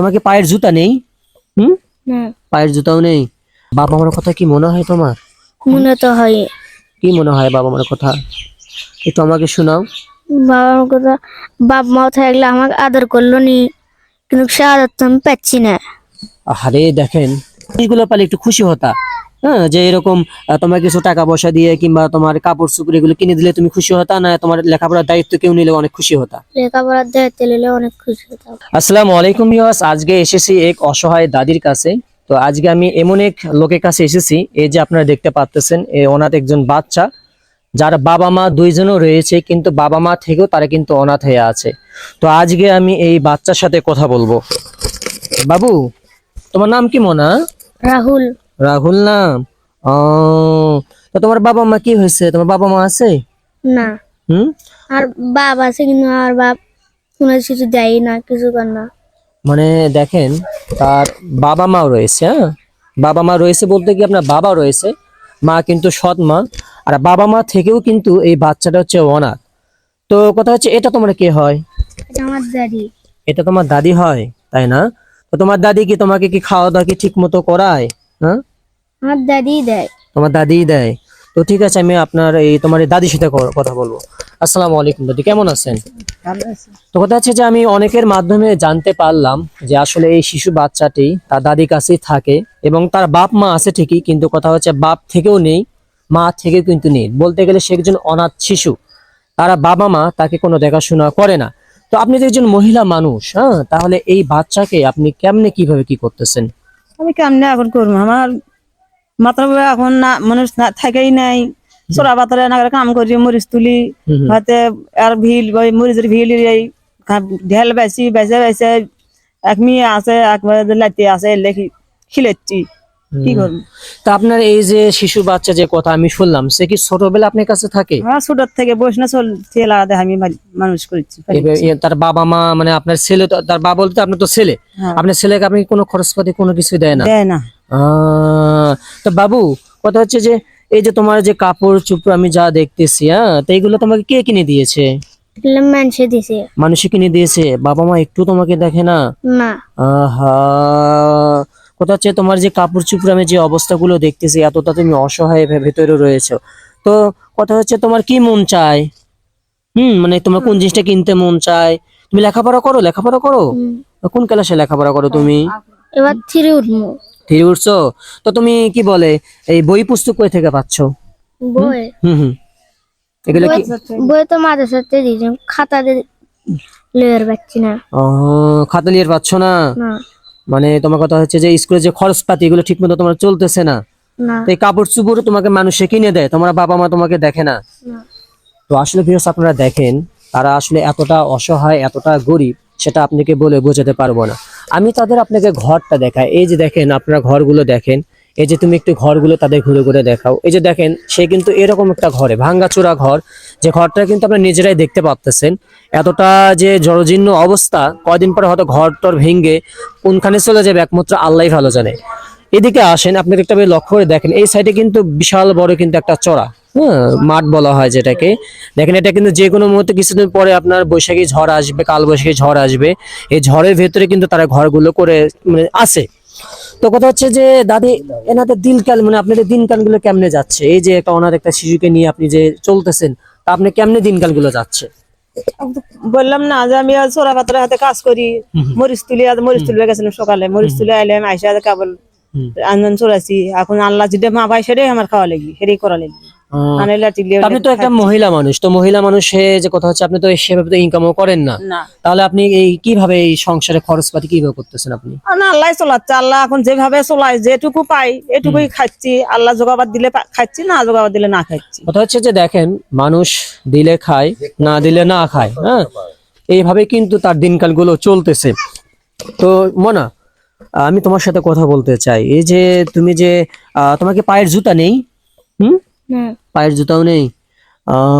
তোমাকে পায়ের জুতা নেই? হুম? না। পায়ের জুতাও নেই? বাবা মার কথা কি মনে হয় তোমার? মনে তো হয়। কি মনে হয় বাবা মার কথা? একটু আমাকে শোনাও। বাবা মার কথা বাপ মা থাকলে আমাকে আদর করল নি। কিন্তু সে আদর তো আমি পাচ্ছি না। আরে দেখেন। এইগুলো পালে একটু খুশি হতা। হ্যাঁ যে এরকম তোমার কিছু টাকা পয়সা দিয়ে কিংবা তোমার কাপড় চুপড় এগুলো কিনে দিলে তুমি খুশি হতা না তোমার লেখাপড়ার দায়িত্ব কেউ নিলে অনেক খুশি হতা? লেখাপড়ার দায়িত্ব নিলে অনেক খুশি হতাম আসসালামু আলাইকুম ভিউয়ার্স আজকে এসেছি এক অসহায় দাদির কাছে। তো আজকে আমি এমন এক লোকের কাছে এসেছি এই যে আপনারা দেখতে পাচ্তেছেন এই অনাথ একজন বাচ্চা যার বাবা মা দুইজনও রয়েছে কিন্তু বাবা মা থেকেও তারা কিন্তু অনাথ হয়ে আছে। তো আজকে আমি এই বাচ্চার সাথে কথা বলব। বাবু তোমার নাম কি মোনা? রাহুল। রাহুল নাম? ও তো তোমার বাবা মা কি হয়েছে? তোমার বাবা মা আছে? না। হুম? আর বাপ আছে কিন্তু আর বাপ কোনো কিছু দেয় না কিছু কর না। মানে দেখেন তার বাবা মাও রয়েছে হ্যাঁ? বাবা মা রয়েছে বলতে কি আপনার বাবা রয়েছে মা কিন্তু সৎ মা আর বাবা মা থেকেও কিন্তু এই বাচ্চাটা হচ্ছে অনাথ। তো কথা হচ্ছে এটা তোমার কে হয়? এটা আমার দাদি। এটা তোমার দাদি হয় তাই না? তো তোমার দাদি কি তোমাকে কি খাওয়া দাওয়া কি ঠিক মতো করায়? হ্যাঁ? আমার দাদি দেয়। তোমার দাদিই দেয়। তো ঠিক আছে আমি আপনার এই তোমার এই দাদির সাথে কথা বলব। আসসালামু আলাইকুম দাদি কেমন আছেন? তো কথা হচ্ছে যে আমি অনেকের মাধ্যমে জানতে পারলাম যে আসলে এই শিশু বাচ্চাটি তার দাদির কাছেই থাকে এবং তার বাপ মা আছে ঠিকই কিন্তু কথা হচ্ছে বাপ থেকেও নেই মা থেকেও কিন্তু নেই। বলতে গেলে সে একজন অনাথ শিশু। তারা বাবা মা তাকে কোনো দেখাশোনা করে না। তো আপনি তো একজন মহিলা মানুষ হ্যাঁ? তাহলে এই বাচ্চাকে আপনি কেমনে কীভাবে কি করতেছেন? আমি কেমনে এখন করব? আমার মাত্র এখন না মানুষ না- থাকেই নাই। চোরা বাতরে না কাম করি মরিচ তুলি। হয়তো আর ভিল মরিচের ভিল ঢেল বেশি বেসে বেসে এক মেয়ে আছে একবার লাইতে আছে লেখি খিলেচ্ছি। কি করব? তা আপনার এই যে শিশু বাচ্চা যে কথা আমি শুনলাম সে কি ছোটবেলা আপনার কাছে থাকে? আমার ছোটোর থেকে বসে না চল ঠেলা আমি মানুষ করেছি ইয়ে তার বাবা মা মানে আপনার ছেলে তো তার বাবা বলতে আপনার তো ছেলে। হ্যাঁ। আপনার ছেলেকে আপনি কোনো খরচপাতি কোনো কিছু দেয় না? দেয় না। তো বাবু কথা হচ্ছে যে এই যে তোমার যে কাপড় চুপড় আমি যা দেখতেছি হ্যাঁ তো এইগুলো তোমাকে কে কিনে দিয়েছে? মানুষে কিনে দিয়েছে? বাবা মা একটু তোমাকে দেখে না? না। আহা কথা হচ্ছে তোমার যে কাপড় চুপড় আমি যে অবস্থাগুলো দেখতেছি এতটা তুমি অসহায় ভেতরে রয়েছে। তো কথা হচ্ছে তোমার কি মন চায়? হুম মানে তোমার কোন জিনিসটা কিনতে মন চায়? তুমি লেখাপড়া করো লেখাপড়া করো? কোন ক্লাসে লেখাপড়া করো তুমি? এবার থ্রি উঠবো। ফিরে উঠছো? তো তুমি কি বলে এই বই পুস্তক কই থেকে পাচ্ছ? বই? হুম হুম এগুলো কি? বই তো খাতা লেয়ার পাচ্ছি না। ও খাতা পাচ্ছ না? মানে তোমার কথা হচ্ছে যে স্কুলে যে খরচপাতি এগুলো ঠিক মতো তোমার চলতেছে না। এই কাপড় চুপড় তোমাকে মানুষে কিনে দেয় তোমার বাবা মা তোমাকে দেখে না। না। তো আসলে ভিউস আপনারা দেখেন তারা আসলে এতটা অসহায় এতটা গরিব সেটা আপনাকে বলে বোঝাতে পারব না। আমি তাদের আপনাকে ঘরটা দেখাই। এই যে দেখেন, আপনারা ঘরগুলো দেখেন। এই যে তুমি একটু ঘরগুলো তাদের ঘুরে ঘুরে দেখাও। এই যে দেখেন, সে কিন্তু এরকম একটা ঘরে, ভাঙ্গাচোরা ঘর। যে ঘরটা কিন্তু আপনারা নিজেরাই দেখতে পাচ্তেছেন এতটা যে জরজীর্ণ অবস্থা, কয়দিন পরে হয়তো ঘর টর ভেঙে কোনখানে চলে যাবে একমাত্র আল্লাহ ভালো জানে। এদিকে আসেন, আপনাকে একটা লক্ষ্য করে দেখেন। এই সাইডে কিন্তু বিশাল বড় কিন্তু একটা চড়া। হ্যাঁ মাঠ বলা হয় যেটাকে। দেখেন এটা কিন্তু যে কোনো মুহূর্তে কিছুদিন পরে আপনার বৈশাখী ঝড় আসবে কাল বৈশাখী ঝড় আসবে। এই ঝড়ের ভেতরে কিন্তু তারা ঘরগুলো করে মানে আসে তো কথা হচ্ছে যে দাদি এনাদের দিনকাল মানে আপনাদের দিনকালগুলো কেমনে যাচ্ছে? এই যে একটা অনাথ একটা শিশুকে নিয়ে আপনি যে চলতেছেন তা আপনি কেমনে দিনকালগুলো যাচ্ছে? বললাম না যে আমি চোরা পাতরে হাতে কাজ করি। মরিচ তুলি মরিচ তুলে গেছিলাম সকালে। মরিচ তুলে আইলাম আইসা কেবল হুম। আন্দন চড়াইছি। এখন আল্লাহ যেটা মা পাই সেটাই আমার খাওয়া লাগি সেটাই করা লাগি। আপনি তো একটা মহিলা মানুষ তো মহিলা মানুষে যে কথা হচ্ছে আপনি তো সেভাবে তো ইনকামও করেন না। তাহলে আপনি এই কীভাবে এই সংসারে খরচপাতি কীভাবে করতেছেন আপনি? না আল্লাহ চলাচ্ছে। আল্লাহ এখন যেভাবে চলাই যেটুকু পাই এটুকুই খাচ্ছি। আল্লাহ যোগাবাদ দিলে খাচ্ছি না যোগাবাদ দিলে না খাচ্ছি। কথা হচ্ছে যে দেখেন মানুষ দিলে খায় না দিলে না খায় হ্যাঁ? এইভাবে কিন্তু তার দিনকালগুলো চলতেছে। তো মনা আমি তোমার সাথে কথা বলতে চাই। এই যে তুমি যে তোমার পায়ের জুতা নেই? হুম? পায়ের জুতাও নেই।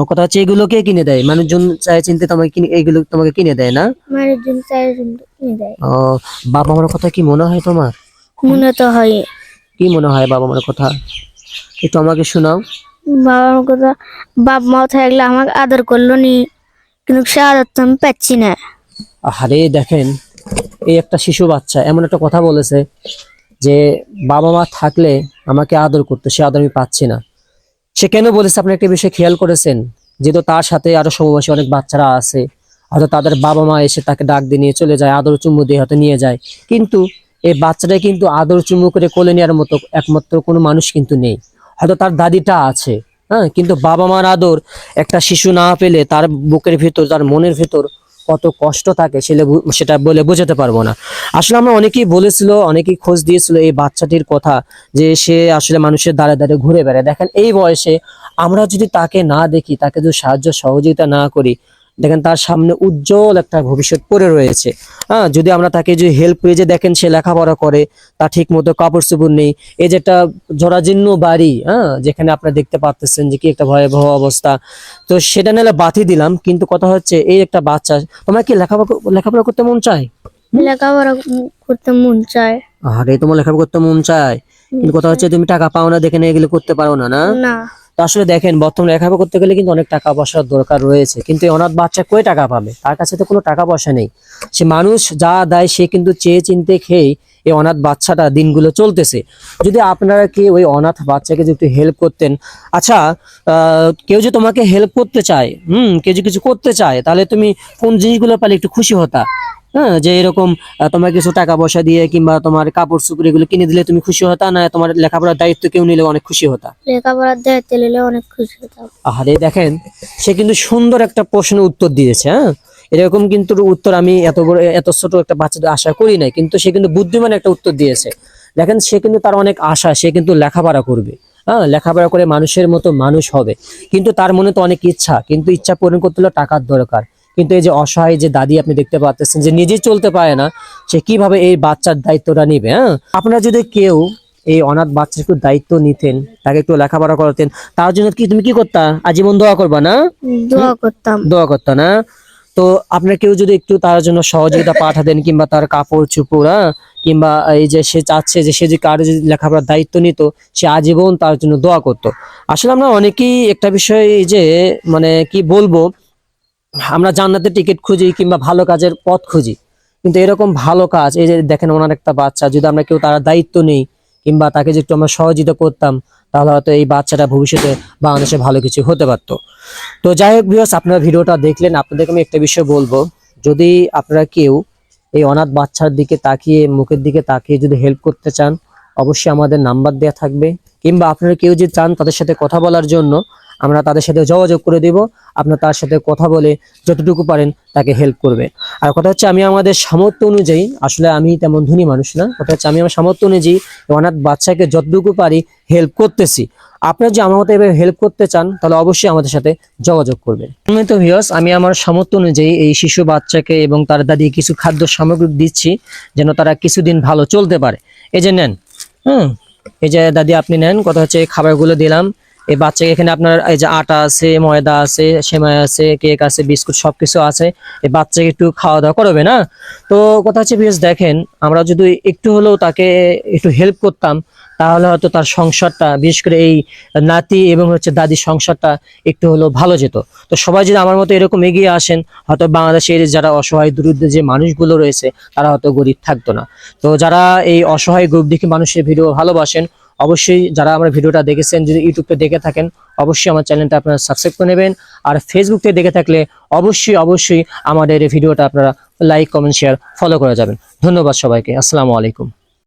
কথা হচ্ছে এগুলো কে কিনে দেয়? মানুষজন চায় চিনতে তোমাকে কিনে এইগুলো তোমাকে কিনে দেয় না? মায়ের জন্য চায়ের কিনে দেয়। আহ, বাবা মার কথা কি মনে হয় তোমার? মনে তো হয়। কি মনে হয় বাবা মার কথা? একটু আমাকে শোনাও। বাবা মার কথা বাপ মা থাকলে আমাকে আদর করল নি কিন্তু সে আদর তো আমি পাচ্ছি না। আরে দেখেন এই একটা শিশু বাচ্চা এমন একটা কথা বলেছে যে বাবা মা থাকলে আমাকে আদর করতো সে আদর আমি পাচ্ছি না। সে কেন বলেছে আপনি একটা বিষয় খেয়াল করেছেন? যেহেতু তার সাথে আরও সমবয়সী অনেক বাচ্চারা আছে, হয়তো তাদের বাবা মা এসে তাকে ডাক দিয়ে নিয়ে চলে যায়, আদর চুম্বু দিয়ে হয়তো নিয়ে যায়। কিন্তু এই বাচ্চাটা কিন্তু আদর চুম্বু করে কোলে নেওয়ার মতো একমাত্র কোনো মানুষ কিন্তু নেই। হয়তো তার দাদিটা আছে হ্যাঁ? কিন্তু বাবা মার আদর একটা শিশু না পেলে তার বুকের ভিতর, তার মনের ভিতর কত কষ্ট থাকে সেটা সেটা বলে বোঝাতে পারব না। আসলে আমরা অনেকেই বলেছিল, অনেকেই খোঁজ দিয়েছিল এই বাচ্চাটির কথা যে সে আসলে মানুষের দ্বারে দাঁড়িয়ে ঘুরে বেড়ায়। দেখেন এই বয়সে আমরা যদি তাকে না দেখি, তাকে যদি সাহায্য সহযোগিতা না করি দেখেন তার সামনে উজ্জ্বল একটা ভবিষ্যৎ পড়ে রয়েছে। হ্যাঁ যদি আমরা তাকে যদি হেল্প করে যে দেখেন সে লেখাপড়া করে তা ঠিক মতো কাপড় চোপড় নেই। এই যে একটা জরাজীর্ণ বাড়ি হ্যাঁ যেখানে আপনারা দেখতে পাচ্ছেন যে কি একটা ভয়াবহ অবস্থা। তো সেটা নিলে বাতি দিলাম কিন্তু কথা হচ্ছে এই একটা বাচ্চা তোমার কি লেখাপড়া লেখাপড়া করতে মন চায়? লেখাপড়া করতে মন চায়। আরে তোমার লেখাপড়া করতে মন চায়? কিন্তু কথা হচ্ছে তুমি টাকা পাও না দেখে নিয়ে এগুলো করতে পারো না? না। তো আসলে দেখেন, বর্তমানে লেখাপড়া করতে গেলে কিন্তু অনেক টাকা পয়সার দরকার রয়েছে। কিন্তু অনাথ বাচ্চা কই টাকা পাবে? তার কাছে তো কোনো টাকা পয়সা নেই। সে মানুষ যা দেয়, সে কিন্তু চেয়ে চিনতে খেয়ে এই অনাথ বাচ্চাটা দিনগুলো চলতেছে। যদি আপনারা কি ওই অনাথ বাচ্চাকে যদি হেল্প করতেন আচ্ছা কেউ যে তোমাকে হেল্প করতে চায়, হুম, কেউ যে কিছু করতে চায়, তাহলে তুমি কোন জিনিসগুলো পেলে একটু খুশি হতা। হ্যাঁ যে এরকম তোমার কিছু টাকা পয়সা দিয়ে কিংবা তোমার কাপড় চুপড় এগুলো কিনে দিলে তুমি খুশি হতা না তোমার লেখাপড়ার দায়িত্ব কেউ নিলে অনেক খুশি হতা? লেখাপড়ার দায়িত্ব নিলে অনেক খুশি হতাম। আরে দেখেন সে কিন্তু সুন্দর একটা প্রশ্নের উত্তর দিয়েছে হ্যাঁ? এরকম কিন্তু উত্তর আমি এত বড় এত ছোট একটা বাচ্চাদের আশা করি নাই কিন্তু সে কিন্তু বুদ্ধিমান একটা উত্তর দিয়েছে। দেখেন সে কিন্তু তার অনেক আশা সে কিন্তু লেখাপড়া করবে হ্যাঁ? লেখাপড়া করে মানুষের মতো মানুষ হবে। কিন্তু তার মনে তো অনেক ইচ্ছা কিন্তু ইচ্ছা পূরণ করতে হলে টাকার দরকার। কিন্তু এই যে অসহায় যে দাদি আপনি দেখতে পাচ্ছেন যে নিজে চলতে পারে না সে কীভাবে এই বাচ্চার দায়িত্বটা নিবে হ্যাঁ? আপনারা যদি কেউ এই অনাথ বাচ্চার একটু দায়িত্ব নিতেন তাকে একটু লেখাপড়া করাতেন তার জন্য কি তুমি কি করতা? আজীবন দোয়া করবা না? দোয়া করতাম। দোয়া করতা না? তো আপনার কেউ যদি একটু তার জন্য সহযোগিতা পাঠাতেন কিংবা তার কাপড় চুপড় হ্যাঁ? কিংবা এই যে সে চাচ্ছে যে সে যে কারও যদি লেখাপড়ার দায়িত্ব নিত সে আজীবন তার জন্য দোয়া করত। আসলে আমরা অনেকেই একটা বিষয় এই যে মানে কি বলব আমরা জান্নাতের টিকিট খুঁজি কিংবা ভালো কাজের পথ খুঁজি। কিন্তু এরকম ভালো কাজ, এই যে দেখেন ওনার একটা বাচ্চা, যদি আমরা কেউ তার দায়িত্ব নেই কিংবা তাকে যদি আমরা সহযোগিতা করতাম, তাহলে হয়তো এই বাচ্চাটা ভবিষ্যতে বাংলাদেশে ভালো কিছু হতে পারতো। তো যাই হোক ভিউয়ার্স আপনারা ভিডিওটা দেখলেন। আপনাদেরকে আমি একটা বিষয় বলব, যদি আপনারা কেউ এই অনাথ বাচ্চার দিকে তাকিয়ে, মুখের দিকে তাকিয়ে যদি হেল্প করতে চান, অবশ্যই আমাদের নাম্বার দেওয়া থাকবে। কিংবা আপনারা কেউ যদি চান তাদের সাথে কথা বলার জন্য আমরা তাদের সাথে যোগাযোগ করে দেব। আপনার তার সাথে কথা বলে যতটুকু পারেন তাকে হেল্প করবে। আর কথা হচ্ছে আমি আমাদের সামর্থ্য অনুযায়ী, আসলে আমি তেমন ধনী মানুষ না, কথা হচ্ছে আমি আমার সামর্থ্য অনুযায়ী অনাথ বাচ্চাকে যতটুকু পারি হেল্প করতেছি। আপনারা যে আমার মতো এভাবে হেল্প করতে চান, তাহলে অবশ্যই আমাদের সাথে যোগাযোগ করবেন। তো ভিউয়ার্স আমি আমার সামর্থ্য অনুযায়ী এই শিশু বাচ্চাকে এবং তার দাদি কিছু খাদ্য সামগ্রী দিচ্ছি, যেন তারা কিছুদিন ভালো চলতে পারে। এই যে নেন, হুম, এই যে দাদি আপনি নেন, কথা হচ্ছে খাবারগুলো দিলাম এই বাচ্চাকে এখানে আপনার এই যে আটা আছে, ময়দা আছে, সেমাই আছে, কেক আছে, বিস্কুট সবকিছু আছে। এই বাচ্চাকে একটু খাওয়া দাওয়া করবে না? তো কথা হচ্ছে বিশেষ দেখেন, আমরা যদি একটু হলেও তাকে একটু হেল্প করতাম, তাহলে হয়তো তার সংসারটা, বিশেষ করে এই নাতি এবং হচ্ছে দাদির সংসারটা একটু হলেও ভালো যেত। তো সবাই যদি আমার মতো এরকম এগিয়ে আসেন, হয়তো বাংলাদেশের যারা অসহায় দরিদ্র যে মানুষগুলো রয়েছে, তারা হয়তো গরিব থাকতো না। তো যারা এই অসহায়, গরিব দেখে মানুষের ভিডিও ভালোবাসেন অবশ্যই যারা আমার ভিডিওটা দেখেছেন, যদি ইউটিউবতে দেখে থাকেন, অবশ্যই আমার চ্যানেলটা আপনারা সাবস্ক্রাইব করে নেবেন। আর ফেসবুক থেকে দেখে থাকলে অবশ্যই অবশ্যই আমাদের এই ভিডিওটা আপনারা লাইক কমেন্ট শেয়ার ফলো করে যাবেন। ধন্যবাদ সবাইকে। আসসালামু আলাইকুম।